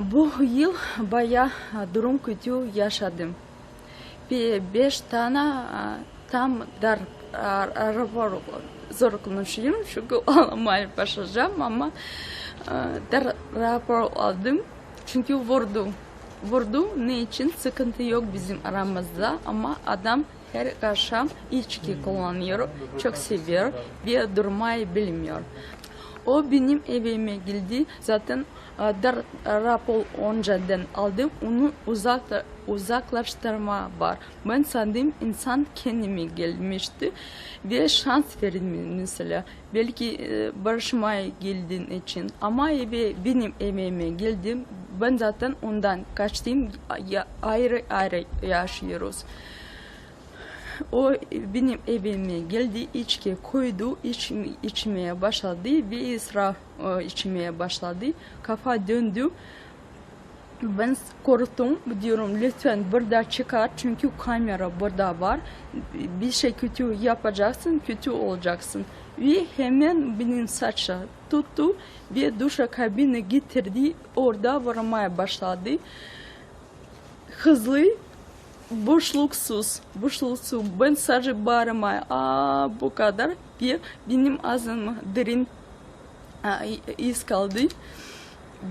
Bu yıl baya durum kötü yaşadım. Beş tane a, tam dar a- araba zor konuşuyorum çünkü alamaya başlayacağım ama a, dar rapor aldım çünkü vurdu. Vurdu ne için sıkıntı yok bizim aramızda ama adam her akşam içki kullanıyor, çok seviyor ve durmayı bilmiyor. O benim evime geldi. Zaten e, dar rapor önceden aldım. Onu uzak, uzaklaştırma var. Ben sandım insan kendime gelmişti ve şans verin mesela. Belki e, barışmaya geldiğin için ama eve, benim evime geldim. Ben zaten ondan kaçtım. Ayrı ayrı yaşıyoruz. O benim evime geldi, içki koydu, iç, içmeye başladı ve ısrar e, içmeye başladı. Kafa döndü. Ben korktum diyorum lütfen burada çıkar çünkü kamera burada var. Bir şey kötü yapacaksın, kötü olacaksın. Ve hemen benim saçı tuttu ve duşa kabine getirdi. Orada vurmaya başladı. Hızlı boşluksuz, boşluksuz. Ben sadece bağırmaya, aa bu kadar bir benim ağzım derin aa, iz kaldı.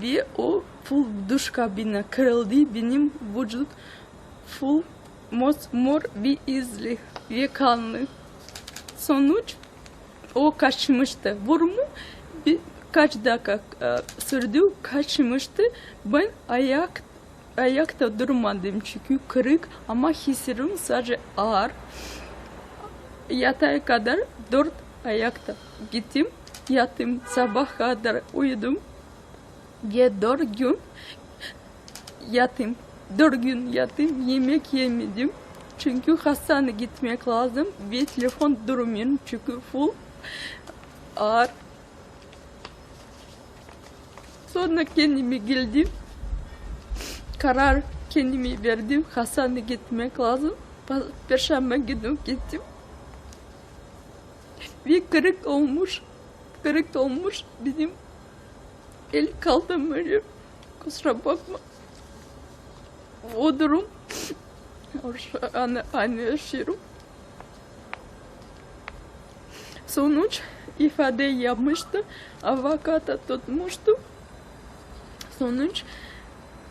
Ve o full duş kabine kırıldı. Benim vücut full mosmor ve izli ve kanlı. Sonuç o kaçmıştı. Vurumu bir kaç dakika e, sürdü kaçmıştı. Ben ayak ayakta durmadım çünkü kırık ama hislerim sadece ağır. Yatağa kadar dört ayakta gittim. Yattım sabah kadar uyudum. Ve dört gün yattım. Dört gün yattım yemek yemedim. Çünkü hastaneye gitmek lazım ve telefon durmuyor çünkü full ağır. Sonra kendime geldim karar kendimi verdim. Hastaneye gitmek lazım. Perşembe günü gittim. Bir kırık olmuş. Kırık olmuş. Benim el kaldım böyle. Kusura bakma. O durum şu an aynı yaşıyorum. Sonuç ifade yapmıştı. Avukata tutmuştu. Sonuç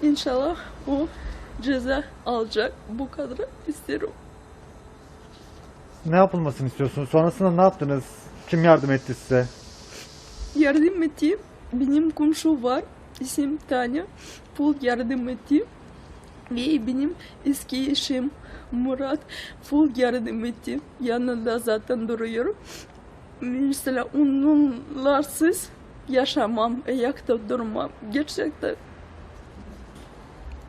İnşallah o ceza alacak. Bu kadar isterim. Ne yapılmasını istiyorsunuz? Sonrasında ne yaptınız? Kim yardım etti size? Yardım ettim. Benim komşu var. İsim Tanya. Full yardım ettim. Ve benim eski eşim Murat full yardım ettim. Yanında zaten duruyorum. Mesela onlarsız yaşamam, ayakta durmam. Gerçekten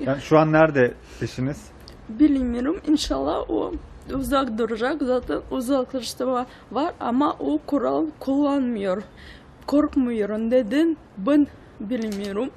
Yani şu an nerede eşiniz? Bilmiyorum inşallah o uzak duracak zaten uzaklaştırma var ama o kural kullanmıyor. Korkmuyorum neden ben bilmiyorum.